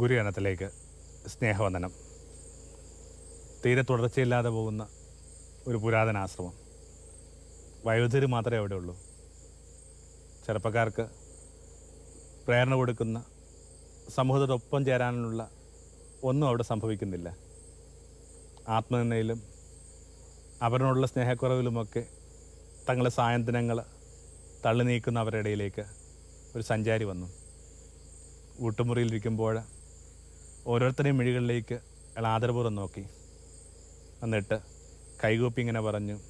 ഗുരുഗണത്തിലേക്ക് സ്നേഹവന്ദനം. തീരെ തുടർച്ചയില്ലാതെ പോകുന്ന ഒരു പുരാതന ആശ്രമം വയോധര് മാത്രമേ അവിടെ ഉള്ളൂ. ചെറുപ്പക്കാർക്ക് പ്രേരണ കൊടുക്കുന്ന സമൂഹത്തോടൊപ്പം ചേരാനുള്ള ഒന്നും അവിടെ സംഭവിക്കുന്നില്ല. ആത്മനിന്ദയിലും അവരോടുള്ള സ്നേഹക്കുറവിലുമൊക്കെ തങ്ങളെ സായന്തനങ്ങൾ തള്ളി നീക്കുന്ന അവരുടെ ഇടയിലേക്ക് ഒരു സഞ്ചാരി വന്നു. ഊട്ടുമുറിയിലിരിക്കുമ്പോൾ ഓരോരുത്തരെയും മിഴികളിലേക്ക് അയാൾ ആദരപൂർവം നോക്കി. എന്നിട്ട് കൈകൂപ്പി ഇങ്ങനെ പറഞ്ഞു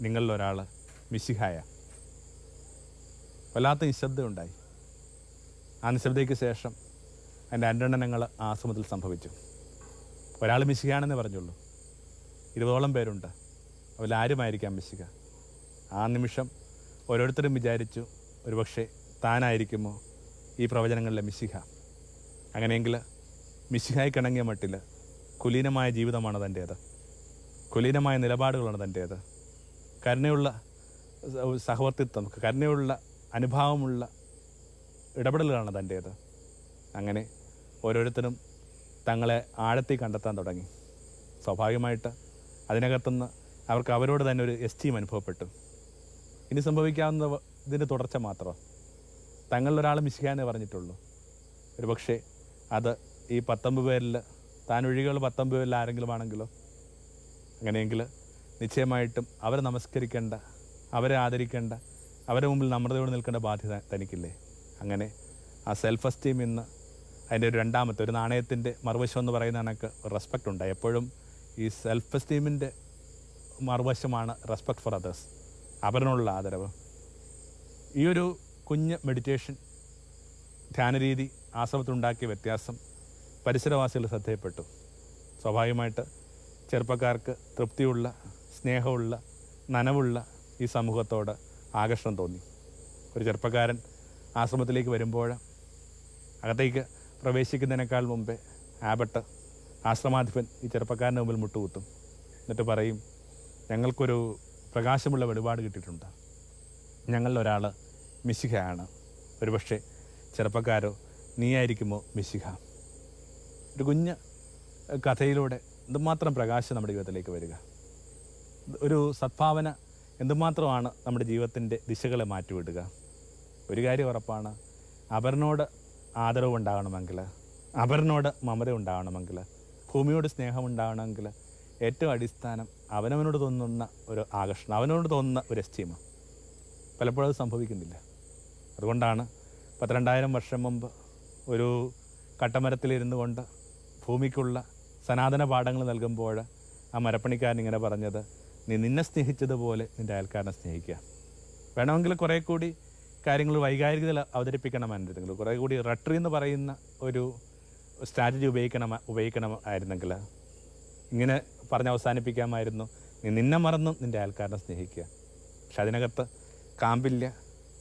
നിങ്ങളിൽ ഒരാൾ മിശിഹായ വല്ലാത്ത നിശബ്ദ ഉണ്ടായി ആ നിശബ്ദയ്ക്ക് ശേഷം അതിന്റെ അന്വേഷണങ്ങൾ ആശ്രമത്തിൽ സംഭവിച്ചു. ഒരാൾ മിശിഹാണെന്നേ പറഞ്ഞുള്ളൂ. ഇരുപതോളം പേരുണ്ട്. അവരാരുമായിരിക്കാം മിശിക ആ നിമിഷം ഓരോരുത്തരും വിചാരിച്ചു ഒരുപക്ഷെ താനായിരിക്കുമോ ഈ പ്രവചനങ്ങളിലെ മിശിഹ അങ്ങനെയെങ്കിൽ മിശിഹായി കിണങ്ങിയ മട്ടിൽ കുലീനമായ ജീവിതമാണ് തന്റേത്. കുലീനമായ നിലപാടുകളാണ് തന്റേത്. കരുണയുള്ള സഹവർത്തിത്വം കരുണയുള്ള അനുഭാവമുള്ള ഇടപെടലുകളാണ് തന്റേത്. അങ്ങനെ ഓരോരുത്തരും തങ്ങളെ ആഴത്തിൽ കണ്ടെത്താൻ തുടങ്ങി. സ്വാഭാവികമായിട്ട് അതിനകത്തുനിന്ന് അവർക്ക് അവരോട് തന്നെ ഒരു എസ്റ്റീം അനുഭവപ്പെട്ടു. ഇനി സംഭവിക്കാവുന്ന ഇതിന്റെ തുടർച്ച മാത്രം. തങ്ങളിലൊരാൾ മിശിക്കാനേ പറഞ്ഞിട്ടുള്ളൂ. ഒരുപക്ഷെ അത് ഈ പത്തൊമ്പത് പേരിൽ താൻ ഒഴികെയുള്ള പത്തൊമ്പത് പേരിൽ ആരെങ്കിലും ആണെങ്കിലോ? അങ്ങനെയെങ്കിൽ നിശ്ചയമായിട്ടും അവരെ നമസ്കരിക്കേണ്ട അവരെ ആദരിക്കേണ്ട അവരെ മുമ്പിൽ നമ്രതയോട് നിൽക്കേണ്ട ബാധ്യത തനിക്കില്ലേ? അങ്ങനെ ആ സെൽഫ് എസ്റ്റീം ഇന്ന് അതിന്റെ ഒരു രണ്ടാമത്തെ ഒരു നാണയത്തിന്റെ മറുവശം എന്ന് പറയുന്ന കണക്ക് റെസ്പെക്റ്റ് ഉണ്ട്. എപ്പോഴും ഈ സെൽഫ് എസ്റ്റീമിന്റെ മറുവശമാണ് റെസ്പെക്ട് ഫോർ അതേഴ്സ് അവരിനോടുള്ള ആദരവ്. ഈ ഒരു കുഞ്ഞ് മെഡിറ്റേഷൻ ധ്യാനരീതി ആശ്രമത്തിലുണ്ടാക്കിയ വ്യത്യാസം പരിസരവാസികൾ ശ്രദ്ധയപ്പെട്ടു സ്വാഭാവികമായിട്ട് ചെറുപ്പക്കാർക്ക് തൃപ്തിയുള്ള സ്നേഹമുള്ള നനവുള്ള ഈ സമൂഹത്തോട് ആകർഷണം തോന്നി. ഒരു ചെറുപ്പക്കാരൻ ആശ്രമത്തിലേക്ക് വരുമ്പോൾ അകത്തേക്ക് പ്രവേശിക്കുന്നതിനേക്കാൾ മുമ്പേ ആബട്ട് ആശ്രമാധിപൻ ഈ ചെറുപ്പക്കാരന്റെ മുമ്പിൽ മുട്ടുകുത്തും. എന്നിട്ട് പറയും ഞങ്ങൾക്കൊരു പ്രകാശമുള്ള വെളിപാട് കിട്ടിയിട്ടുണ്ട്. ഞങ്ങളിൽ ഒരാൾ മിശിഹയാണ്. ഒരുപക്ഷെ ചെറുപ്പക്കാരോ നീയായിരിക്കുമോ മിശിഹ? ഒരു കുഞ്ഞ് കഥയിലൂടെ എന്തുമാത്രം പ്രകാശം നമ്മുടെ ജീവിതത്തിലേക്ക് വരിക? ഒരു സദ്ഭാവന എന്തുമാത്രമാണ് നമ്മുടെ ജീവിതത്തിന്റെ ദിശകളെ മാറ്റിവിടുക? ഒരു കാര്യം ഉറപ്പാണ് അപരനോട് ആദരവ് ഉണ്ടാകണമെങ്കിൽ അപരനോട് മമത ഉണ്ടാകണമെങ്കിൽ ഭൂമിയോട് സ്നേഹം ഉണ്ടാകണമെങ്കിൽ ഏറ്റവും അടിസ്ഥാനം അവനവനോട് തോന്നുന്ന ഒരു ആകർഷണം അവനോട് തോന്നുന്ന ഒരു എസ്റ്റീമ പലപ്പോഴും അത് സംഭവിക്കുന്നില്ല. അതുകൊണ്ടാണ് പന്ത്രണ്ടായിരം വർഷം മുമ്പ് ഒരു കട്ടമരത്തിലിരുന്നു കൊണ്ട് ഭൂമിക്കുള്ള സനാതന പാഠങ്ങൾ നൽകുമ്പോൾ ആ മരപ്പണിക്കാരൻ ഇങ്ങനെ പറഞ്ഞത് നീ നിന്നെ സ്നേഹിച്ചതുപോലെ നിന്റെ അയൽക്കാരനെ സ്നേഹിക്കുക. വേണമെങ്കിൽ കുറേ കൂടി കാര്യങ്ങൾ വൈകാരികതയിൽ അവതരിപ്പിക്കണമായിരുന്നെങ്കിൽ കുറേ കൂടി റട്ടറി എന്ന് പറയുന്ന ഒരു സ്ട്രാറ്റജി ഉപയോഗിക്കണം ഉപയോഗിക്കണമായിരുന്നെങ്കിൽ ഇങ്ങനെ പറഞ്ഞ് അവസാനിപ്പിക്കാമായിരുന്നു. നീ നിന്നെ മറന്നും നിന്റെ അയൽക്കാരനെ സ്നേഹിക്കുക. പക്ഷെ അതിനകത്ത് കാമ്പില്ല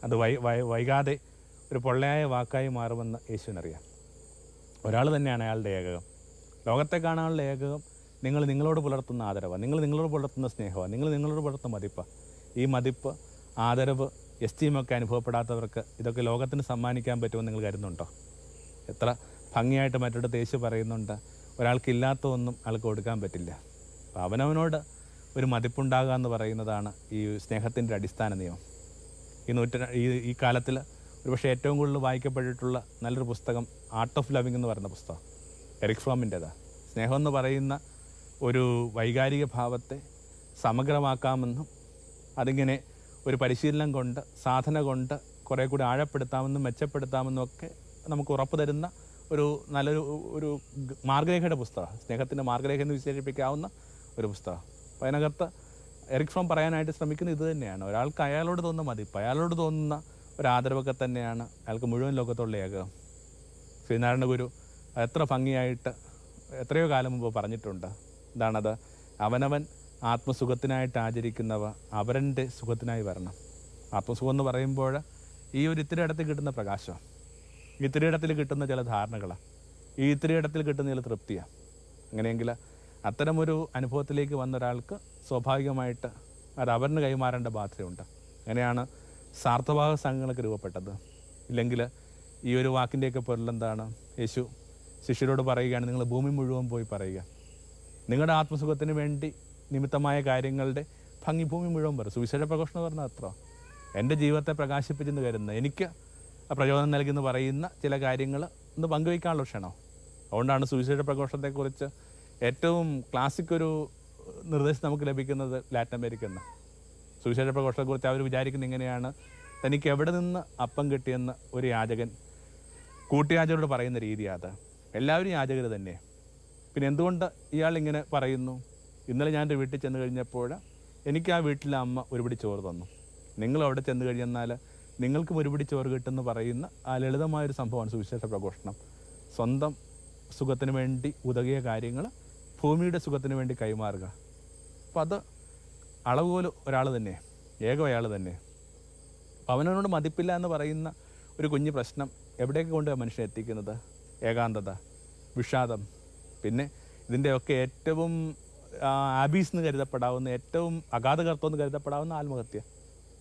അത് വൈ വൈകാതെ ഒരു പൊള്ളയായ വാക്കായി മാറുമെന്ന് യേശുവിനറിയാം. ഒരാൾ തന്നെയാണ് അയാളുടെ ഏകകം. ലോകത്തെ കാണാനുള്ള ഏകകം നിങ്ങൾ നിങ്ങളോട് പുലർത്തുന്ന ആദരവാണ് നിങ്ങൾ നിങ്ങളോട് പുലർത്തുന്ന സ്നേഹമാണ് നിങ്ങൾ നിങ്ങളോട് പുലർത്തുന്ന മതിപ്പാണ് ഈ മതിപ്പ് ആദരവ് എസ്റ്റീമൊക്കെ അനുഭവപ്പെടാത്തവർക്ക് ഇതൊക്കെ ലോകത്തിന് സമ്മാനിക്കാൻ പറ്റുമെന്ന് നിങ്ങൾ കരുതുന്നുണ്ടോ? എത്ര ഭംഗിയായിട്ട് മറ്റൊരു യേശു പറയുന്നുണ്ട് ഒരാൾക്കില്ലാത്ത ഒന്നും ആൾക്ക് കൊടുക്കാൻ പറ്റില്ല. അപ്പോൾ അവനവനോട് ഒരു മതിപ്പുണ്ടാകുക എന്ന് പറയുന്നതാണ് ഈ സ്നേഹത്തിന്റെ അടിസ്ഥാന നിയമം. ഈ നൂറ്റ ഈ ഈ കാലത്തിൽ ഒരുപക്ഷെ ഏറ്റവും കൂടുതൽ വായിക്കപ്പെട്ടിട്ടുള്ള നല്ലൊരു പുസ്തകം ആർട്ട് ഓഫ് ലവിങ് എന്ന് പറയുന്ന പുസ്തകം എറിക് ഫ്രോമിന്റെതാണ് സ്നേഹം എന്ന് പറയുന്ന ഒരു വൈകാരിക ഭാവത്തെ സമഗ്രമാക്കാമെന്നും അതിങ്ങനെ ഒരു പരിശീലനം കൊണ്ട് സാധന കൊണ്ട് കുറേ കൂടി ആഴപ്പെടുത്താമെന്നും മെച്ചപ്പെടുത്താമെന്നും ഒക്കെ നമുക്ക് ഉറപ്പ് തരുന്ന ഒരു നല്ലൊരു ഒരു മാർഗരേഖയുടെ പുസ്തകമാണ്. സ്നേഹത്തിന്റെ മാർഗരേഖ എന്ന് വിശേഷിപ്പിക്കാവുന്ന ഒരു പുസ്തകം അപ്പോൾ അതിനകത്ത് എറിക് ഫ്രോം പറയാനായിട്ട് ശ്രമിക്കുന്നത് ഇത് തന്നെയാണ്. ഒരാൾക്ക് അയാളോട് തോന്നുന്ന മതിപ്പ് അയാളോട് തോന്നുന്ന ഒരു ആദരവൊക്കെ തന്നെയാണ് അയാൾക്ക് മുഴുവൻ ലോകത്തുള്ള ഏകം. ശ്രീനാരായണ ഗുരു എത്ര ഭംഗിയായിട്ട് എത്രയോ കാലം മുമ്പ് പറഞ്ഞിട്ടുണ്ട്. എന്താണത്? അവനവൻ ആത്മസുഖത്തിനായിട്ട് ആചരിക്കുന്നവ അവരന്റെ സുഖത്തിനായി വരണം. ആത്മസുഖം എന്ന് പറയുമ്പോൾ ഈ ഒരു ഇത്തിരി ഇടത്തിൽ കിട്ടുന്ന പ്രകാശം. ഇത്തിരിയിടത്തിൽ കിട്ടുന്ന ചില ധാരണകളാണ് ഈ ഇത്തിരി ഇടത്തിൽ കിട്ടുന്ന ചില തൃപ്തിയാണ് അങ്ങനെയെങ്കിൽ അത്തരമൊരു അനുഭവത്തിലേക്ക് വന്ന ഒരാൾക്ക് സ്വാഭാവികമായിട്ട് അത് അവരിന് കൈമാറേണ്ട ബാധ്യതയുണ്ട്. അങ്ങനെയാണ് സാർത്ഥവാഹ സംഘങ്ങളൊക്കെ രൂപപ്പെട്ടത്. ഇല്ലെങ്കിൽ ഈ ഒരു വാക്കിന്റെയൊക്കെ പൊരുളെന്താണ് യേശു ശിഷ്യരോട് പറയുകയാണ് നിങ്ങൾ ഭൂമി മുഴുവൻ പോയി പറയുക. നിങ്ങളുടെ ആത്മസുഖത്തിന് വേണ്ടി നിമിത്തമായ കാര്യങ്ങളുടെ ഭംഗി ഭൂമി മുഴുവൻ പറയും. സുവിശേഷ പ്രഘോഷണം എന്ന് പറഞ്ഞാൽ അത്ര. എന്റെ ജീവിതത്തെ പ്രകാശിപ്പിച്ചെന്ന് കരുതുന്ന എനിക്ക് പ്രചോദനം നൽകുന്ന പറയുന്ന ചില കാര്യങ്ങൾ ഒന്ന് പങ്കുവയ്ക്കാനുള്ള ക്ഷണം. അതുകൊണ്ടാണ് സുവിശേഷ പ്രഘോഷണത്തെക്കുറിച്ച് ഏറ്റവും ക്ലാസിക് ഒരു നിർദ്ദേശം നമുക്ക് ലഭിക്കുന്നത് ലാറ്റിൻ അമേരിക്ക എന്ന് സുവിശേഷ പ്രഘോഷത്തെക്കുറിച്ച് അവർ വിചാരിക്കുന്നത് ഇങ്ങനെയാണ് തനിക്ക് എവിടെ നിന്ന് അപ്പം കിട്ടിയെന്ന് ഒരു യാചകൻ കൂട്ടുയാചകരോട് പറയുന്ന രീതി അത് എല്ലാവരും യാചകർ തന്നെ. പിന്നെ എന്തുകൊണ്ട് ഇയാൾ ഇങ്ങനെ പറയുന്നു? ഇന്നലെ ഞാൻ എന്റെ വീട്ടിൽ ചെന്ന് കഴിഞ്ഞപ്പോൾ എനിക്ക് ആ വീട്ടിലെ അമ്മ ഒരുപിടി ചോറ് തന്നു. നിങ്ങൾ അവിടെ ചെന്ന് കഴിഞ്ഞെന്നാൽ നിങ്ങൾക്കും ഒരുപിടി ചോറ് കിട്ടുമെന്ന് പറയുന്ന ആ ലളിതമായൊരു സംഭവമാണ് സുവിശേഷ പ്രഘോഷണം. സ്വന്തം സുഖത്തിന് വേണ്ടി ഉതകിയ കാര്യങ്ങൾ ഭൂമിയുടെ സുഖത്തിന് വേണ്ടി കൈമാറുക. അപ്പം അത് അളവ് പോലും ഒരാൾ തന്നെ ഏക അയാൾ തന്നെ. അവനവനോട് മതിപ്പില്ല എന്ന് പറയുന്ന ഒരു കുഞ്ഞു പ്രശ്നം എവിടേക്ക് കൊണ്ട് മനുഷ്യനെ എത്തിക്കുന്നത്? ഏകാന്തത വിഷാദം. പിന്നെ ഇതിന്റെയൊക്കെ ഏറ്റവും ആബീസ് എന്ന് കരുതപ്പെടാവുന്ന ഏറ്റവും അഗാധകർത്തം എന്ന് കരുതപ്പെടാവുന്ന ആത്മഹത്യ.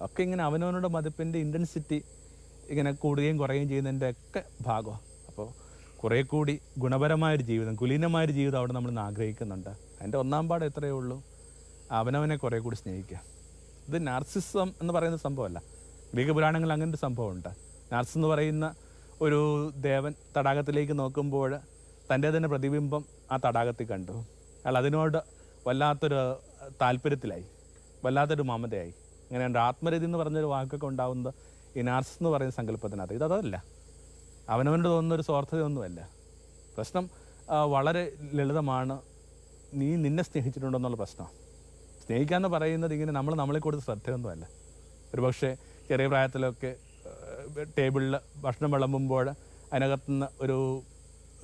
ഒക്കെ ഇങ്ങനെ അവനവനോട് മതിപ്പിന്റെ ഇന്റൻസിറ്റി ഇങ്ങനെ കൂടുകയും കുറയുകയും ചെയ്യുന്നതിന്റെ ഒക്കെ ഭാഗമാണ് അപ്പോൾ കുറേ കൂടി ഗുണപരമായൊരു ജീവിതം കുലീനമായൊരു ജീവിതം അവിടെ നമ്മൾ ആഗ്രഹിക്കുന്നുണ്ട്. അതിന്റെ ഒന്നാം പാട് എത്രയേ ഉള്ളൂ? അവനവനെ കുറേ കൂടി സ്നേഹിക്കുക. ഇത് നാർസിസം എന്ന് പറയുന്ന സംഭവമല്ല. ഗ്രീക്ക് പുരാണങ്ങളിൽ അങ്ങനെ ഒരു സംഭവമുണ്ട്. നാർസ് എന്ന് പറയുന്ന ഒരു ദേവൻ തടാകത്തിലേക്ക് നോക്കുമ്പോൾ തന്റെ തന്നെ പ്രതിബിംബം ആ തടാകത്തിൽ കണ്ടു. അയാൾ അതിനോട് വല്ലാത്തൊരു താല്പര്യത്തിലായി. വല്ലാത്തൊരു മമതയായി. അങ്ങനെയുണ്ട് ആത്മരതി എന്ന് പറഞ്ഞൊരു വാക്കൊക്കെ ഉണ്ടാകുന്നത് ഈ നാർസ് എന്ന് പറയുന്ന സങ്കല്പത്തിനകത്ത്. ഇത് അതല്ല. അവനവനോട് തോന്നുന്ന ഒരു സ്വാർത്ഥതയൊന്നുമല്ല. പ്രശ്നം വളരെ ലളിതമാണ്. നീ നിന്നെ സ്നേഹിച്ചിട്ടുണ്ടോ എന്നുള്ള പ്രശ്നം. സ്നേഹിക്കുക എന്ന് പറയുന്നത് ഇങ്ങനെ നമ്മൾ നമ്മളെ കൊടുത്ത് ശ്രദ്ധയൊന്നുമല്ല. ഒരു പക്ഷേ ചെറിയ പ്രായത്തിലൊക്കെ ടേബിളിൽ ഭക്ഷണം വിളമ്പുമ്പോൾ അതിനകത്തുനിന്ന് ഒരു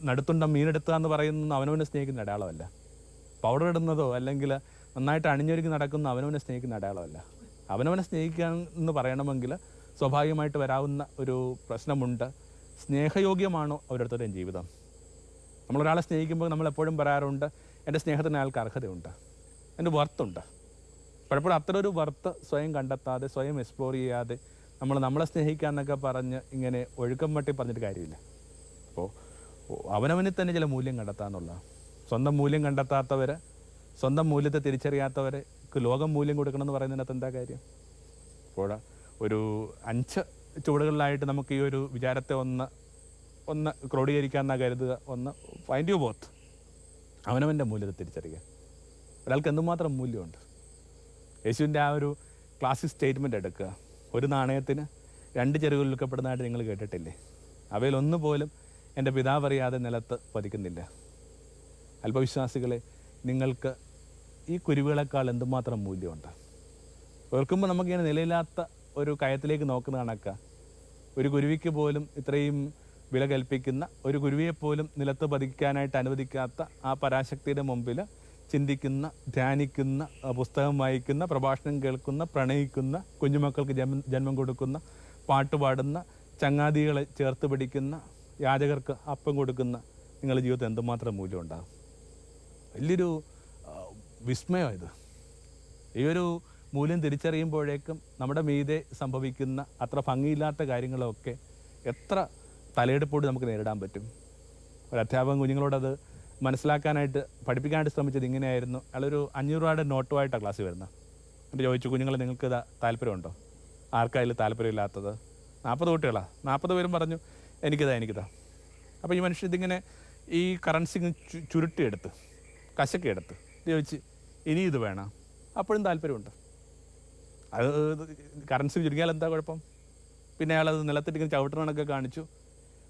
നടുത്തുണ്ട മീനെടുത്തുക എന്ന് പറയുന്നത് അവനവനെ സ്നേഹിക്കുന്ന അടയാളമല്ല. പൗഡർ ഇടുന്നതോ അല്ലെങ്കിൽ നന്നായിട്ട് അണിഞ്ഞൊരുക്കി നടക്കുന്ന അവനവനെ സ്നേഹിക്കുന്ന അടയാളമല്ല. അവനവനെ സ്നേഹിക്കുക എന്ന് പറയണമെങ്കിൽ സ്വാഭാവികമായിട്ട് വരാവുന്ന ഒരു പ്രശ്നമുണ്ട്. സ്നേഹയോഗ്യമാണോ ഓരോരുത്തരുടെയും ജീവിതം? നമ്മളൊരാളെ സ്നേഹിക്കുമ്പോൾ നമ്മൾ എപ്പോഴും പറയാറുണ്ട് എന്റെ സ്നേഹത്തിന് അയാൾക്ക് അർഹതയുണ്ട്. എന്റെ വർത്തുണ്ട് പലപ്പോഴും അത്ര ഒരു വർത്ത് സ്വയം കണ്ടെത്താതെ സ്വയം എക്സ്പ്ലോർ ചെയ്യാതെ നമ്മൾ നമ്മളെ സ്നേഹിക്കുക എന്നൊക്കെ പറഞ്ഞ് ഇങ്ങനെ ഒഴുക്കം വട്ടി പറഞ്ഞിട്ട് കാര്യമില്ല. അപ്പോൾ അവനവനിൽ തന്നെ ചില മൂല്യം കണ്ടെത്താന്നുള്ള സ്വന്തം മൂല്യം കണ്ടെത്താത്തവർ സ്വന്തം മൂല്യത്തെ തിരിച്ചറിയാത്തവർക്ക് ലോകം മൂല്യം കൊടുക്കണമെന്ന് പറയുന്നതിനകത്ത് എന്താ കാര്യം? അപ്പോൾ ഒരു അഞ്ച് ചുവടുകളിലായിട്ട് നമുക്ക് ഈ ഒരു വിചാരത്തെ ഒന്ന് ഒന്ന് ക്രോഡീകരിക്കാമെന്നാ കരുതുക. ഒന്ന് ഫൈൻഡ് യു ബോത്ത് അവനവന്റെ മൂല്യത്തെ തിരിച്ചറിയുക. ഒരാൾക്ക് എന്തുമാത്രം മൂല്യമുണ്ട്? യേശുവിന്റെ ആ ഒരു ക്ലാസിക് സ്റ്റേറ്റ്മെന്റ് എടുക്കുക. ഒരു നാണയത്തിന് രണ്ട് ചെറുകൾ വിൽക്കപ്പെടുന്നതായിട്ട് നിങ്ങൾ കേട്ടിട്ടില്ലേ? അവയിൽ ഒന്ന് പോലും എന്റെ പിതാവ് അറിയാതെ നിലത്ത് പതിക്കുന്നില്ല. അല്പവിശ്വാസികളെ നിങ്ങൾക്ക് ഈ കുരുവികളെക്കാൾ എന്തുമാത്രം മൂല്യമുണ്ട്? ഓർക്കുമ്പോൾ നമുക്കിങ്ങനെ നിലയില്ലാത്ത ഒരു കയത്തിലേക്ക് നോക്കുന്ന കണക്ക. ഒരു കുരുവിക്ക് പോലും ഇത്രയും വില കൽപ്പിക്കുന്ന ഒരു കുരുവിയെപ്പോലും നിലത്ത് പതിക്കാനായിട്ട് അനുവദിക്കാത്ത ആ പരാശക്തിയുടെ മുമ്പിൽ ചിന്തിക്കുന്ന ധ്യാനിക്കുന്ന പുസ്തകം വായിക്കുന്ന പ്രഭാഷണം കേൾക്കുന്ന പ്രണയിക്കുന്ന കുഞ്ഞുമക്കൾക്ക് ജന്മം ജന്മം കൊടുക്കുന്ന പാട്ടുപാടുന്ന ചങ്ങാതികളെ ചേർത്ത് പിടിക്കുന്ന യാചകർക്ക് അപ്പം കൊടുക്കുന്ന നിങ്ങളുടെ ജീവിതത്തിൽ എന്തുമാത്രം മൂല്യം ഉണ്ടാകും? വലിയൊരു വിസ്മയം ഇത്. ഈ ഒരു മൂല്യം തിരിച്ചറിയുമ്പോഴേക്കും നമ്മുടെ മീതെ സംഭവിക്കുന്ന അത്ര ഭംഗിയില്ലാത്ത കാര്യങ്ങളൊക്കെ എത്ര തലയെടുപ്പോട് നമുക്ക് നേരിടാൻ പറ്റും? ഒരു അധ്യാപകൻ കുഞ്ഞുങ്ങളോടത് മനസ്സിലാക്കാനായിട്ട് പഠിപ്പിക്കാനായിട്ട് ശ്രമിച്ചത് ഇങ്ങനെയായിരുന്നു. അയാളൊരു അഞ്ഞൂറ് രൂപയുടെ നോട്ടുമായിട്ടാണ് ക്ലാസ്സിൽ വരുന്നത്. എന്നിട്ട് ചോദിച്ചു കുഞ്ഞുങ്ങൾ നിങ്ങൾക്ക് ഇതാ താല്പര്യമുണ്ടോ? ആർക്കായാലും താല്പര്യമില്ലാത്തത്? നാൽപ്പത് കുട്ടികളാണ് നാൽപ്പത് പേരും പറഞ്ഞു എനിക്കിതാ എനിക്കിതാ. അപ്പോൾ ഈ മനുഷ്യൻ ഇതിങ്ങനെ ഈ കറൻസി ചുരുട്ടിയെടുത്ത് കശക്കെടുത്ത്. ചോദിച്ച് ഇനി ഇത് വേണം? അപ്പോഴും താല്പര്യമുണ്ട്. അത് കറൻസി ചുരുങ്ങിയാൽ എന്താ കുഴപ്പം? പിന്നെ അയാളത് നിലത്തിട്ടിങ്ങനെ ചവിട്ടണമൊക്കെ കാണിച്ചു.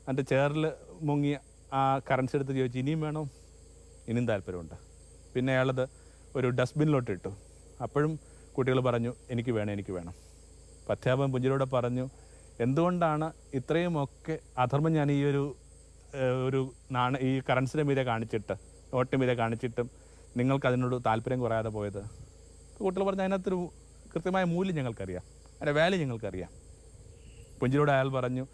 എന്നിട്ട് ചേറിൽ മുങ്ങിയ ആ കറൻസി എടുത്ത് ചോദിച്ചു ഇനിയും വേണോ? ഇനിയും താല്പര്യമുണ്ട്. പിന്നെ അയാളത് ഒരു ഡസ്റ്റ്ബിനിലോട്ട് ഇട്ടു. അപ്പോഴും കുട്ടികൾ പറഞ്ഞു എനിക്ക് വേണം എനിക്ക് വേണം. അപ്പം അധ്യാപകൻ പറഞ്ഞു എന്തുകൊണ്ടാണ് ഇത്രയുമൊക്കെ അധർമ്മം ഞാൻ ഈ ഒരു ഒരു നാണ ഈ കറൻസിന്റെ മീതെ കാണിച്ചിട്ട് നോട്ടിന്റെ മീതെ കാണിച്ചിട്ടും നിങ്ങൾക്ക് അതിനോട് താല്പര്യം കുറയാതെ പോയത്? കുട്ടികൾ പറഞ്ഞു അതിനകത്തൊരു കൃത്യമായ മൂല്യം ഞങ്ങൾക്കറിയാം. അതിന്റെ വാല്യൂ ഞങ്ങൾക്കറിയാം. പുഞ്ചിരോട് അയാൾ പറഞ്ഞു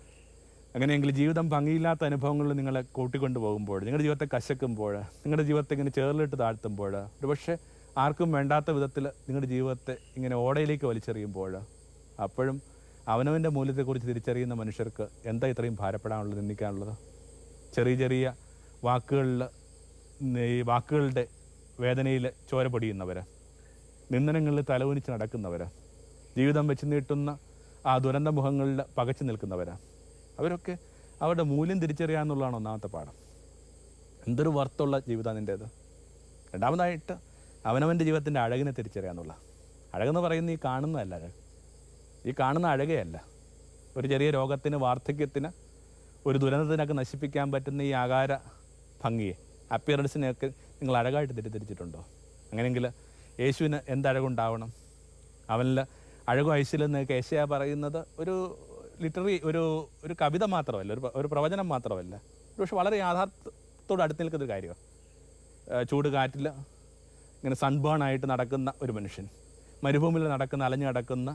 അങ്ങനെയെങ്കിൽ ജീവിതം ഭംഗിയില്ലാത്ത അനുഭവങ്ങളിൽ നിങ്ങളെ കൂട്ടിക്കൊണ്ടു പോകുമ്പോൾ നിങ്ങളുടെ ജീവിതത്തെ കശക്കുമ്പോൾ നിങ്ങളുടെ ജീവിതത്തെ ഇങ്ങനെ ചേറിലിട്ട് താഴ്ത്തുമ്പോൾ ഒരുപക്ഷെ ആർക്കും വേണ്ടാത്ത വിധത്തിൽ നിങ്ങളുടെ ജീവിതത്തെ ഇങ്ങനെ ഓടയിലേക്ക് വലിച്ചെറിയുമ്പോൾ അപ്പോഴും അവനവന്റെ മൂല്യത്തെക്കുറിച്ച് തിരിച്ചറിയുന്ന മനുഷ്യർക്ക് എന്താ ഇത്രയും ഭാരപ്പെടാനുള്ളത് നിന്ദിക്കാനുള്ളത്? ചെറിയ ചെറിയ വാക്കുകളിൽ ഈ വാക്കുകളുടെ വേദനയിൽ ചോര പൊടിയുന്നവർ നിന്ദനങ്ങളിൽ തലവനിച്ച് നടക്കുന്നവർ ജീവിതം വെച്ച് നീട്ടുന്ന ആ ദുരന്ത മുഖങ്ങളിൽ പകച്ചു നിൽക്കുന്നവരാ അവരൊക്കെ അവരുടെ മൂല്യം തിരിച്ചറിയാന്നുള്ളതാണ് ഒന്നാമത്തെ പാഠം. എന്തൊരു വർത്തുള്ള ജീവിതമാണ് നിന്റേത്. രണ്ടാമതായിട്ട് അവനവന്റെ ജീവിതത്തിന്റെ അഴകിനെ തിരിച്ചറിയാന്നുള്ള അഴകെന്ന് പറയുന്ന ഈ കാണുന്നതല്ല അഴക്. ഈ കാണുന്ന അഴകയല്ല. ഒരു ചെറിയ രോഗത്തിന് വാർദ്ധക്യത്തിന് ഒരു ദുരന്തത്തിനൊക്കെ നശിപ്പിക്കാൻ പറ്റുന്ന ഈ ആകാര ഭംഗിയെ അപ്പിയറൻസിനെയൊക്കെ നിങ്ങൾ അഴകായിട്ട് തെറ്റിദ്ധരിച്ചിട്ടുണ്ടോ അങ്ങനെയെങ്കിൽ യേശുവിന് എന്തഴകുണ്ടാവണം അവനിൽ അഴകും ഐശ്വര്യം എന്നൊക്കെ ഏഷ്യ പറയുന്നത് ഒരു ലിറ്റററി ഒരു ഒരു കവിത മാത്രമല്ല ഒരു ഒരു പ്രവചനം മാത്രമല്ല. പക്ഷെ വളരെ യാഥാർത്ഥ്യത്തോട് അടുത്ത് നിൽക്കുന്ന ഒരു കാര്യമാണ് ചൂട് കാറ്റിൽ ഇങ്ങനെ സൺബേൺ ആയിട്ട് നടക്കുന്ന ഒരു മനുഷ്യൻ മരുഭൂമിയിൽ നടക്കുന്ന അലഞ്ഞു നടക്കുന്ന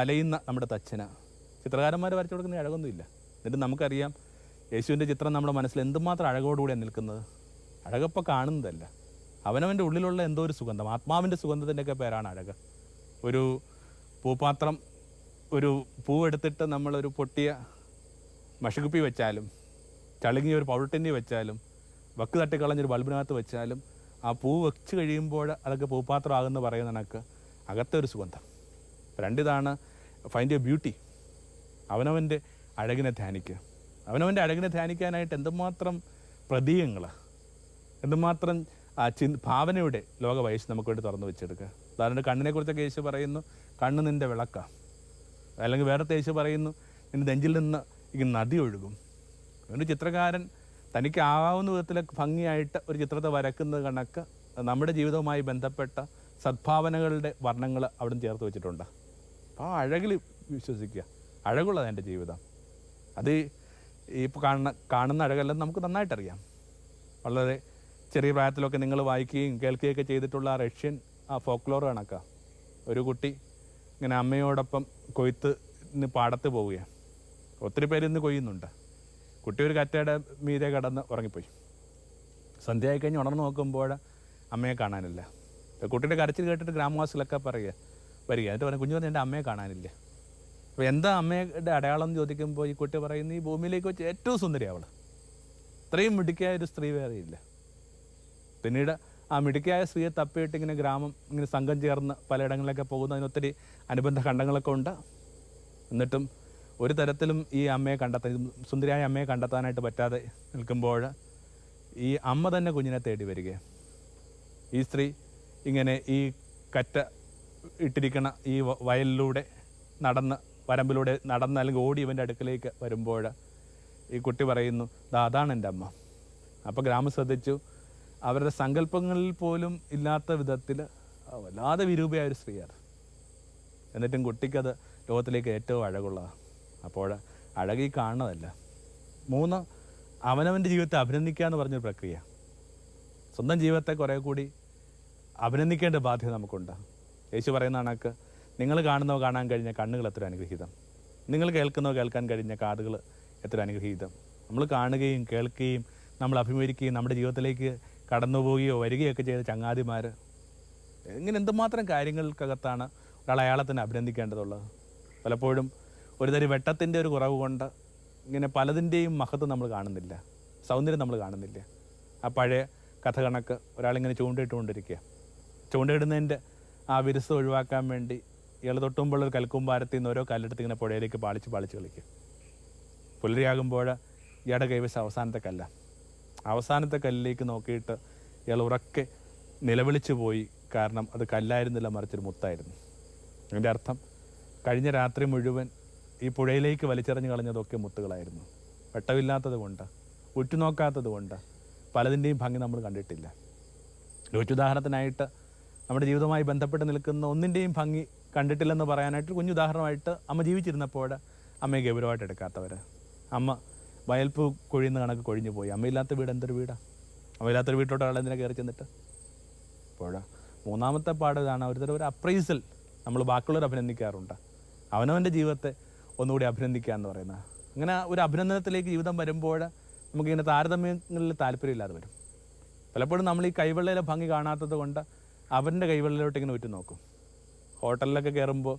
അലയുന്ന നമ്മുടെ തച്ചന. ചിത്രകാരന്മാർ വരച്ചു കൊടുക്കുന്ന അഴകൊന്നുമില്ല എന്നിട്ട് നമുക്കറിയാം യേശുവിന്റെ ചിത്രം നമ്മുടെ മനസ്സിൽ എന്തുമാത്രം അഴകോടുകൂടിയാണ് നിൽക്കുന്നത്. അഴകപ്പോൾ കാണുന്നതല്ല. അവനവന്റെ ഉള്ളിലുള്ള എന്തോ ഒരു സുഗന്ധം ആത്മാവിന്റെ സുഗന്ധത്തിന്റെയൊക്കെ പേരാണ് അഴക. ഒരു പൂപാത്രം ഒരു പൂവെടുത്തിട്ട് നമ്മളൊരു പൊട്ടിയ മഷകുപ്പി വെച്ചാലും ചളുങ്ങിയ ഒരു പൗട്ടിന്റെ വെച്ചാലും വക്ക് തട്ടിക്കളഞ്ഞൊരു ബൾബിനകത്ത് വെച്ചാലും ആ പൂ വെച്ച് കഴിയുമ്പോൾ അതൊക്കെ പൂപ്പാത്രമാകുമെന്ന് പറയുന്ന കണക്ക് അകത്തെ ഒരു സുഗന്ധം. രണ്ടിതാണ് ഫൈൻഡ് എ ബ്യൂട്ടി അവനവന്റെ അഴകിനെ ധ്യാനിക്കുക. അവനവന്റെ അഴകിനെ ധ്യാനിക്കാനായിട്ട് എന്തുമാത്രം പ്രതീകങ്ങൾ എന്തുമാത്രം ആ ചി ഭാവനയുടെ ലോക വയസ്സ് നമുക്ക് വേണ്ടി തുറന്നു വെച്ചെടുക്കുക. ഉദാഹരണം കണ്ണിനെക്കുറിച്ചൊക്കെ യേശു പറയുന്നു കണ്ണ് നിന്റെ വിളക്കാണ് അല്ലെങ്കിൽ വേറെ തേശ പറയുന്നു നിന്റെ നെഞ്ചിൽ നിന്ന് ഈ നദി ഒഴുകും. അതുകൊണ്ട് ചിത്രകാരൻ തനിക്ക് ആവാവുന്ന വിധത്തിൽ ഭംഗിയായിട്ട് ഒരു ചിത്രത്തെ വരക്കുന്ന കണക്ക് നമ്മുടെ ജീവിതവുമായി ബന്ധപ്പെട്ട സദ്ഭാവനകളുടെ വർണങ്ങൾ അവിടെ ചേർത്ത് വെച്ചിട്ടുണ്ട്. അപ്പോൾ ആ അഴകിൽ വിശ്വസിക്കുക. അഴകുള്ളതാണ് എന്റെ ജീവിതം. അത് ഈ കാണുന്ന കാണുന്ന അഴകല്ലെന്ന് നമുക്ക് നന്നായിട്ടറിയാം വളരെ ചെറിയ പ്രായത്തിലൊക്കെ നിങ്ങൾ വായിക്കുകയും കേൾക്കുകയൊക്കെ ചെയ്തിട്ടുള്ള ആ റഷ്യൻ ആ ഫോക്ലോർ കണക്കാണ് ഒരു കുട്ടി ഇങ്ങനെ അമ്മയോടൊപ്പം കൊയ്ത്ത് ഇന്ന് പാടത്ത് പോവുകയാണ്. ഒത്തിരി പേര് ഇന്ന് കൊയ്യുന്നുണ്ട്. കുട്ടി ഒരു കറ്റയുടെ മീതെ കടന്ന് ഉറങ്ങിപ്പോയി. സന്ധ്യയായി കഴിഞ്ഞ് ഉണർന്നു നോക്കുമ്പോൾ അമ്മയെ കാണാനില്ല. കുട്ടിയുടെ കരച്ചിൽ കേട്ടിട്ട് ഗ്രാമവാസികളൊക്കെ പറയുക വരിക. എന്നിട്ട് പറഞ്ഞു കുഞ്ഞു പറഞ്ഞു എന്റെ അമ്മയെ കാണാനില്ല. അപ്പോൾ എന്താ അമ്മയുടെ അടയാളം എന്ന് ചോദിക്കുമ്പോൾ ഈ കുട്ടി പറയുന്നത് ഈ ഭൂമിയിലേക്ക് വെച്ച് ഏറ്റവും സുന്ദരി അവൾ ഇത്രയും മിടുക്കിയായ ഒരു സ്ത്രീ വേറെയില്ല. പിന്നീട് ആ മിടുക്കിയായ സ്ത്രീയെ തപ്പിയിട്ട് ഇങ്ങനെ ഗ്രാമം ഇങ്ങനെ സംഘം ചേർന്ന് പലയിടങ്ങളിലൊക്കെ പോകുന്ന ഒത്തിരി അനുബന്ധ ഖണ്ഡങ്ങളൊക്കെ ഉണ്ട്. എന്നിട്ടും ഒരു തരത്തിലും ഈ അമ്മയെ കണ്ടെത്താൻ സുന്ദരിയായ അമ്മയെ കണ്ടെത്താനായിട്ട് പറ്റാതെ നിൽക്കുമ്പോൾ ഈ അമ്മ തന്നെ കുഞ്ഞിനെ തേടി വരികയാണ്. ഈ സ്ത്രീ ഇങ്ങനെ ഈ കറ്റ ഇട്ടിരിക്കണ ഈ വയലിലൂടെ നടന്ന് വരമ്പിലൂടെ നടന്ന് അല്ലെങ്കിൽ ഓടി ഇവന്റെ അടുക്കലേക്ക് വരുമ്പോൾ ഈ കുട്ടി പറയുന്നു അതാണ് എന്റെ അമ്മ. അപ്പോൾ ഗ്രാമം ശ്രദ്ധിച്ചു. അവരുടെ സങ്കല്പങ്ങളിൽ പോലും ഇല്ലാത്ത വിധത്തിൽ വല്ലാതെ വിരൂപയായ ഒരു സ്ത്രീയാണ്. എന്നിട്ടും കുട്ടിക്കത് ലോകത്തിലേക്ക് ഏറ്റവും അഴകുള്ളതാണ് അപ്പോൾ അഴകി കാണുന്നതല്ല. മൂന്ന് അവനവന്റെ ജീവിതത്തെ അഭിനന്ദിക്കുക എന്ന് പറഞ്ഞൊരു പ്രക്രിയ. സ്വന്തം ജീവിതത്തെ കുറേ കൂടി അഭിനന്ദിക്കേണ്ട ബാധ്യത നമുക്കുണ്ട്. യേശു പറയുന്ന കണക്ക് നിങ്ങൾ കാണുന്നവ കാണാൻ കഴിഞ്ഞ കണ്ണുകൾ എത്ര അനുഗ്രഹീതം. നിങ്ങൾ കേൾക്കുന്നവ കേൾക്കാൻ കഴിഞ്ഞ കാതുകൾ എത്ര അനുഗ്രഹീതം. നമ്മൾ കാണുകയും കേൾക്കുകയും നമ്മൾ അഭിമുഖീകരിക്കുകയും നമ്മുടെ ജീവിതത്തിലേക്ക് കടന്നു പോവുകയോ വരികയൊക്കെ ചെയ്ത ചങ്ങാതിമാർ ഇങ്ങനെ എന്തുമാത്രം കാര്യങ്ങൾക്കകത്താണ് ഒരാൾ അയാളെ തന്നെ അഭിനന്ദിക്കേണ്ടതുള്ളത്? പലപ്പോഴും ഒരുതരി വെട്ടത്തിന്റെ ഒരു കുറവ് കൊണ്ട് ഇങ്ങനെ പലതിന്റെയും മഹത്വം നമ്മൾ കാണുന്നില്ല. സൗന്ദര്യം നമ്മൾ കാണുന്നില്ല. ആ പഴയ കഥ കണക്ക് ഒരാളിങ്ങനെ ചൂണ്ടയിട്ടുകൊണ്ടിരിക്കുക ചൂണ്ടയിടുന്നതിന്റെ ആ വിരസ് ഒഴിവാക്കാൻ വേണ്ടി ഇയാൾ തൊട്ടുമ്പോൾ ഒരു കൽക്കുംബാരത്തിൽ നിന്ന് ഓരോ കല്ലെടുത്ത് ഇങ്ങനെ പുഴയിലേക്ക് പാളിച്ച് പാളിച്ച് കളിക്കും പുലരിയാകുമ്പോൾ ഇയാളുടെ കൈവശം അവസാനത്തെ കല്ല അവസാനത്തെ കല്ലിലേക്ക് നോക്കിയിട്ട് ഇയാൾ ഉറക്കെ നിലവിളിച്ചു പോയി. കാരണം അത് കല്ലായിരുന്നില്ല മറിച്ചൊരു മുത്തായിരുന്നു. അതിന്റെ അർത്ഥം കഴിഞ്ഞ രാത്രി മുഴുവൻ ഈ പുഴയിലേക്ക് വലിച്ചെറിഞ്ഞ് കളഞ്ഞതൊക്കെ മുത്തുകളായിരുന്നു. വെട്ടമില്ലാത്തത് കൊണ്ട് ഉറ്റുനോക്കാത്തത് കൊണ്ട് പലതിന്റെയും ഭംഗി നമ്മൾ കണ്ടിട്ടില്ല. ഉദാഹരണത്തിനായിട്ട് നമ്മുടെ ജീവിതവുമായി ബന്ധപ്പെട്ട് നിൽക്കുന്ന ഒന്നിന്റെയും ഭംഗി കണ്ടിട്ടില്ലെന്ന് പറയാനായിട്ട് കുഞ്ഞുദാഹരണമായിട്ട് അമ്മ ജീവിച്ചിരുന്നപ്പോൾ അമ്മയെ ഗൗരവമായിട്ട് എടുക്കാത്തവർ അമ്മ വയൽപ്പൂ കൊഴിയുന്ന കണക്ക് കൊഴിഞ്ഞു പോയി. അമ്മയില്ലാത്ത വീട് എന്തൊരു വീടാണ് അമ്മയില്ലാത്തൊരു വീട്ടിലോട്ട് ആളെ എന്തിനാ കയറി ചെന്നിട്ട്? അപ്പോൾ മൂന്നാമത്തെ പാട് ഇതാണ് ഒരു ഒരു അപ്രൈസൽ നമ്മൾ ബാക്കിയുള്ളവർ അഭിനന്ദിക്കാറുണ്ട്. അവനവന്റെ ജീവിതത്തെ ഒന്നുകൂടി അഭിനന്ദിക്കുക എന്ന് പറയുന്നത് അങ്ങനെ ഒരു അഭിനന്ദനത്തിലേക്ക് ജീവിതം വരുമ്പോൾ നമുക്കിങ്ങനെ താരതമ്യങ്ങളിൽ താല്പര്യമില്ലാതെ വരും. പലപ്പോഴും നമ്മൾ ഈ കൈവെള്ളയിലെ ഭംഗി കാണാത്തത് കൊണ്ട് അവന്റെ കൈവെള്ളയിലോട്ട് ഇങ്ങനെ ഉറ്റു നോക്കും. ഹോട്ടലിലൊക്കെ കയറുമ്പോൾ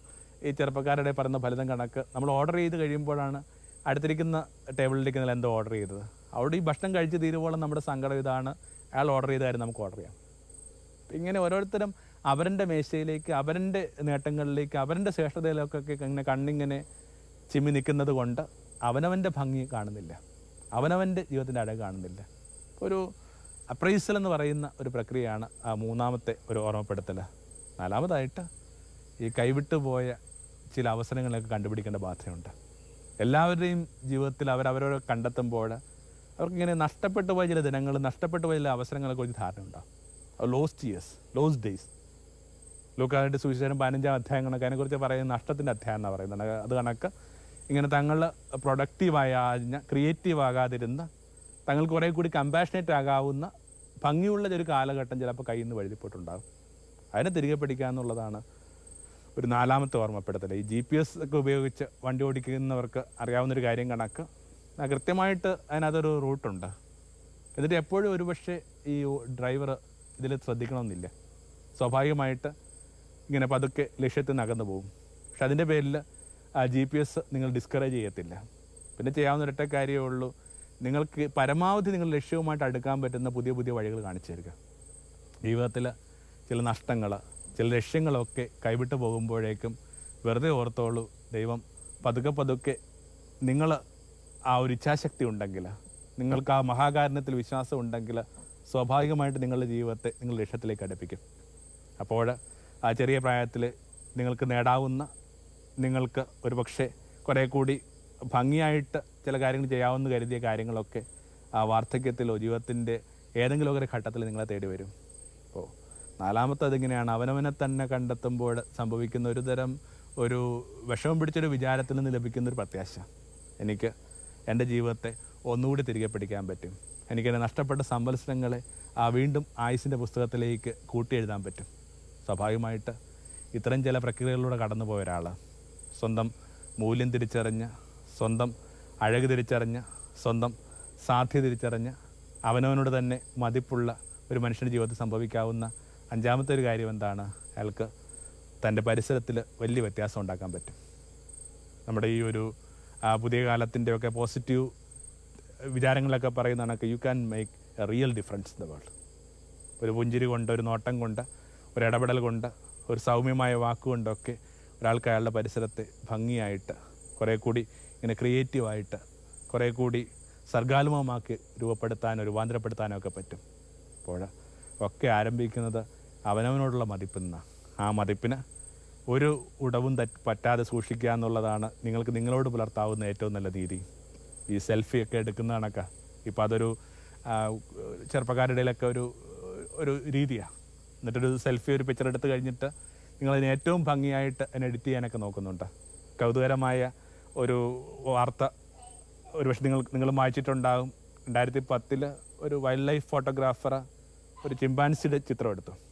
ഈ ചെറുപ്പക്കാരുടെ പറയുന്ന ഫലിതം കണക്ക് നമ്മൾ ഓർഡർ ചെയ്ത് കഴിയുമ്പോഴാണ് അടുത്തിരിക്കുന്ന ടേബിളിലേക്ക് നിങ്ങൾ എന്തോ ഓർഡർ ചെയ്തത്. അവിടെ ഈ ഭക്ഷണം കഴിച്ച് തീരുവോളം നമ്മുടെ സങ്കടം ഇതാണ്. അയാൾ ഓർഡർ ചെയ്ത കാര്യം നമുക്ക് ഓർഡർ ചെയ്യാം. ഇങ്ങനെ ഓരോരുത്തരും അവരുടെ മേശയിലേക്ക് അവരുടെ നേട്ടങ്ങളിലേക്ക് അവരുടെ ശ്രേഷ്ഠതയിലേക്കൊക്കെ ഇങ്ങനെ കണ്ണിങ്ങനെ ചിമ്മി നിൽക്കുന്നത് കൊണ്ട് അവനവന്റെ ഭംഗി കാണുന്നില്ല. അവനവന്റെ ജീവിതത്തിന്റെ അഴക് കാണുന്നില്ല. ഒരു അപ്രൈസൽ എന്ന് പറയുന്ന ഒരു പ്രക്രിയയാണ് ആ മൂന്നാമത്തെ ഒരു ഓർമ്മപ്പെടുത്തൽ. നാലാമതായിട്ട് ഈ കൈവിട്ടു പോയ ചില അവസരങ്ങളൊക്കെ കണ്ടുപിടിക്കേണ്ട ബാധ്യതയുണ്ട്. എല്ലാവരുടെയും ജീവിതത്തിൽ അവരവരോട് കണ്ടെത്തുമ്പോൾ അവർക്കിങ്ങനെ നഷ്ടപ്പെട്ടു പോയ ചില ദിനങ്ങൾ നഷ്ടപ്പെട്ടു പോയ ചില അവസരങ്ങളെക്കുറിച്ച് ധാരണ ഉണ്ടാകും ലോസ്റ്റ് ഇയേഴ്സ് ലോസ്റ്റ് ഡേയ്സ് ലൂക്കാരുടെ സുവിശേഷം പതിനഞ്ചാം അധ്യായം കണക്ക് അതിനെക്കുറിച്ച് പറയുന്ന നഷ്ടത്തിന്റെ അധ്യായം എന്നാണ് പറയുന്നത്. അത് കണക്ക് ഇങ്ങനെ തങ്ങൾ പ്രൊഡക്റ്റീവായ ക്രിയേറ്റീവ് ആകാതിരുന്ന തങ്ങൾ കുറേ കൂടി കമ്പാഷനേറ്റ് ആകാവുന്ന ഭംഗിയുള്ള ഒരു കാലഘട്ടം ചിലപ്പോൾ കയ്യിൽ നിന്ന് വഴുതിപ്പോട്ടുണ്ടാകും അതിനെ തിരികെ പിടിക്കുക എന്നുള്ളതാണ് ഒരു നാലാമത്തെ ഓർമ്മപ്പെടുത്തൽ ഈ ജി പി എസ് ഒക്കെ ഉപയോഗിച്ച് വണ്ടി ഓടിക്കുന്നവർക്ക് അറിയാവുന്നൊരു കാര്യം കണക്ക്. കൃത്യമായിട്ട് അതിനകത്തൊരു റൂട്ടുണ്ട്. എന്നിട്ട് എപ്പോഴും ഒരുപക്ഷെ ഈ ഡ്രൈവർ ഇതിൽ ശ്രദ്ധിക്കണമെന്നില്ല. സ്വാഭാവികമായിട്ട് ഇങ്ങനെ പതുക്കെ ലക്ഷ്യത്തിൽ നിന്ന് അകന്നു പോകും. പക്ഷെ അതിന്റെ പേരിൽ ആ ജി പി എസ് നിങ്ങൾ ഡിസ്കറേജ് ചെയ്യത്തില്ല. പിന്നെ ചെയ്യാവുന്ന ഒരൊറ്റ കാര്യമേ ഉള്ളൂ. നിങ്ങൾക്ക് പരമാവധി നിങ്ങൾ ലക്ഷ്യവുമായിട്ട് അടുക്കാൻ പറ്റുന്ന പുതിയ പുതിയ വഴികൾ കാണിച്ചു തരിക. ജീവിതത്തിൽ ചില നഷ്ടങ്ങൾ ചില ലക്ഷ്യങ്ങളൊക്കെ കൈവിട്ട് പോകുമ്പോഴേക്കും വെറുതെ ഓർത്തോളൂ ദൈവം പതുക്കെ പതുക്കെ നിങ്ങൾ ആ ഒരു ഇച്ഛാശക്തി ഉണ്ടെങ്കിൽ നിങ്ങൾക്ക് ആ മഹാകാരണത്തിൽ വിശ്വാസം ഉണ്ടെങ്കിൽ സ്വാഭാവികമായിട്ട് നിങ്ങളുടെ ജീവിതത്തെ നിങ്ങൾ ലക്ഷ്യത്തിലേക്ക് അടുപ്പിക്കും. അപ്പോൾ ആ ചെറിയ പ്രായത്തിൽ നിങ്ങൾക്ക് നേടാവുന്ന നിങ്ങൾക്ക് ഒരു പക്ഷേ കുറേ കൂടി ഭംഗിയായിട്ട് ചില കാര്യങ്ങൾ ചെയ്യാവുന്ന കരുതിയ കാര്യങ്ങളൊക്കെ ആ വാർദ്ധക്യത്തിലോ ജീവിതത്തിന്റെ ഏതെങ്കിലും ഒരു ഘട്ടത്തിൽ നിങ്ങളെ തേടി വരും നാലാമത്തെ അതിങ്ങനെയാണ് അവനവനെ തന്നെ കണ്ടെത്തുമ്പോൾ സംഭവിക്കുന്ന ഒരു തരം ഒരു വിഷമം പിടിച്ചൊരു വിചാരത്തിൽ നിന്ന് ലഭിക്കുന്ന ഒരു പ്രത്യാശ. എനിക്ക് എന്റെ ജീവിതത്തെ ഒന്നുകൂടി തിരികെ പിടിക്കാൻ പറ്റും. എനിക്കെന്റെ നഷ്ടപ്പെട്ട സമ്പത്സരങ്ങളെ ആ വീണ്ടും ആയുസിന്റെ പുസ്തകത്തിലേക്ക് കൂട്ടിയെഴുതാൻ പറ്റും. സ്വാഭാവികമായിട്ട് ഇത്തരം ചില പ്രക്രിയകളിലൂടെ കടന്നു പോയ ഒരാൾ സ്വന്തം മൂല്യം തിരിച്ചറിഞ്ഞ് സ്വന്തം അഴക് തിരിച്ചറിഞ്ഞ് സ്വന്തം സാധ്യത തിരിച്ചറിഞ്ഞ് അവനവനോട് തന്നെ മതിപ്പുള്ള ഒരു മനുഷ്യന്റെ ജീവിതത്തിൽ സംഭവിക്കാവുന്ന അഞ്ചാമത്തെ ഒരു കാര്യം എന്താണ്? അയാൾക്ക് തന്റെ പരിസരത്തിൽ വലിയ വ്യത്യാസം ഉണ്ടാക്കാൻ പറ്റും. നമ്മുടെ ഈ ഒരു പുതിയ കാലത്തിന്റെ ഒക്കെ പോസിറ്റീവ് വിചാരങ്ങളൊക്കെ പറയുന്ന കണക്ക് you can make a real difference in the world ഒരു പുഞ്ചിരി കൊണ്ട് ഒരു നോട്ടം കൊണ്ട് ഒരു ഇടപെടൽ കൊണ്ട് ഒരു സൗമ്യമായ വാക്കുകൊണ്ടൊക്കെ ഒരാൾക്ക് അയാളുടെ പരിസരത്തെ ഭംഗിയായിട്ട് കുറേ കൂടി ഇങ്ങനെ ക്രിയേറ്റീവായിട്ട് കുറേ കൂടി സർഗാത്മകമാക്കി രൂപപ്പെടുത്താനോ രൂപാന്തരപ്പെടുത്താനോ ഒക്കെ പറ്റും. അപ്പോൾ ഒക്കെ ആരംഭിക്കുന്നത് അവനവനോടുള്ള മതിപ്പെന്ന ആ മതിപ്പിന് ഒരു ഉടവും പറ്റാതെ സൂക്ഷിക്കുക എന്നുള്ളതാണ് നിങ്ങൾക്ക് നിങ്ങളോട് പുലർത്താവുന്ന ഏറ്റവും നല്ല രീതി. ഈ സെൽഫി ഒക്കെ കണക്കാ. ഇപ്പോൾ അതൊരു ചെറുപ്പക്കാരുടെയിലൊക്കെ ഒരു ഒരു രീതിയാണ് എന്നിട്ടൊരു സെൽഫി ഒരു പിക്ചർ എടുത്ത് കഴിഞ്ഞിട്ട് നിങ്ങളതിന് ഏറ്റവും ഭംഗിയായിട്ട് അതിനെ എഡിറ്റ് ചെയ്യാനൊക്കെ നോക്കുന്നുണ്ട്. കൗതുകരമായ ഒരു വാർത്ത ഒരു പക്ഷെ നിങ്ങൾ നിങ്ങൾ വായിച്ചിട്ടുണ്ടാകും രണ്ടായിരത്തി പത്തിൽ ഒരു വൈൽഡ് ലൈഫ് ഫോട്ടോഗ്രാഫർ ഒരു ചിമ്പാൻസിയുടെ ചിത്രം എടുത്തു.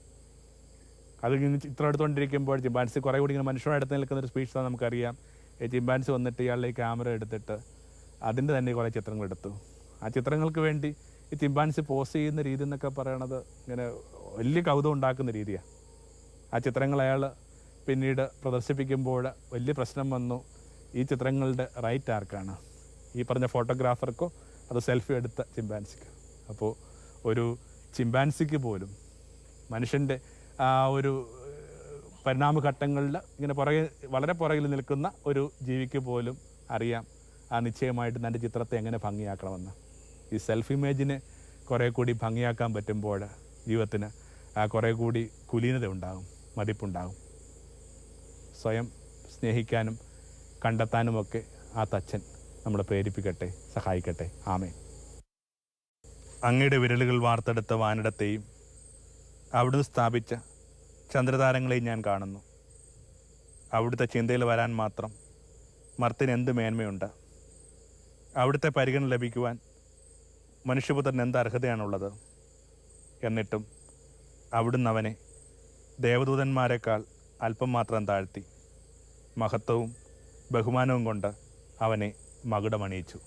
അത് ചിത്രം എടുത്തുകൊണ്ടിരിക്കുമ്പോൾ ചിമ്പാൻസി കുറേ കൂടി ഇങ്ങനെ മനുഷ്യരുടെ അടുത്ത് നിൽക്കുന്ന ഒരു സ്പീച്ച് നമുക്കറിയാം. ഈ ചിമ്പാൻസി വന്നിട്ട് ഇയാളുടെ ക്യാമറ എടുത്തിട്ട് അതിന്റെ തന്നെ കുറേ ചിത്രങ്ങൾ എടുത്തു. ആ ചിത്രങ്ങൾക്ക് വേണ്ടി ഈ ചിമ്പാൻസി പോസ് ചെയ്യുന്ന രീതി എന്നൊക്കെ പറയണത് ഇങ്ങനെ വലിയ കൗതുകം ഉണ്ടാക്കുന്ന രീതിയാണ് ആ ചിത്രങ്ങൾ അയാൾ പിന്നീട് പ്രദർശിപ്പിക്കുമ്പോൾ വലിയ പ്രശ്നം വന്നു. ഈ ചിത്രങ്ങളുടെ റൈറ്റ് ആർക്കാണ് ഈ പറഞ്ഞ ഫോട്ടോഗ്രാഫർക്കോ അത് സെൽഫി എടുത്ത ചിമ്പാൻസിക്കോ. അപ്പോൾ ഒരു ചിമ്പാൻസിക്ക് പോലും മനുഷ്യന്റെ ഒരു ഏഹ്, പരിണാമഘട്ടങ്ങളിൽ ഇങ്ങനെ പുറകെ വളരെ പുറകിൽ നിൽക്കുന്ന ഒരു ജീവിക്ക് പോലും അറിയാം ആ നിശ്ചയമായിട്ട് തന്റെ ചിത്രത്തെ എങ്ങനെ ഭംഗിയാക്കണമെന്ന്. ഈ സെൽഫ് ഇമേജിനെ കുറേ കൂടി ഭംഗിയാക്കാൻ പറ്റുമ്പോൾ ജീവിതത്തിന് ആ കുറേ കൂടി കുലീനത ഉണ്ടാകും മതിപ്പുണ്ടാകും. സ്വയം സ്നേഹിക്കാനും കണ്ടെത്താനുമൊക്കെ ആ തച്ചൻ നമ്മളെ പ്രേരിപ്പിക്കട്ടെ സഹായിക്കട്ടെ. ആമേ അങ്ങയുടെ വിരലുകൾ വാർത്തെടുത്ത വാനിടത്തെയും അവിടുന്ന് സ്ഥാപിച്ച ചന്ദ്രതാരങ്ങളെയും ഞാൻ കാണുന്നു. അവിടുത്തെ ചിന്തയിൽ വരാൻ മാത്രം മർത്തിന് എന്ത് മേന്മയുണ്ട്? അവിടുത്തെ പരിഗണന ലഭിക്കുവാൻ മനുഷ്യപുത്രന് എന്ത് അർഹതയാണുള്ളത്? എന്നിട്ടും അവിടുന്ന് അവനെ ദേവദൂതന്മാരെക്കാൾ അല്പം മാത്രം താഴ്ത്തി മഹത്വവും ബഹുമാനവും കൊണ്ട് അവനെ മകുടമണിയിച്ചു.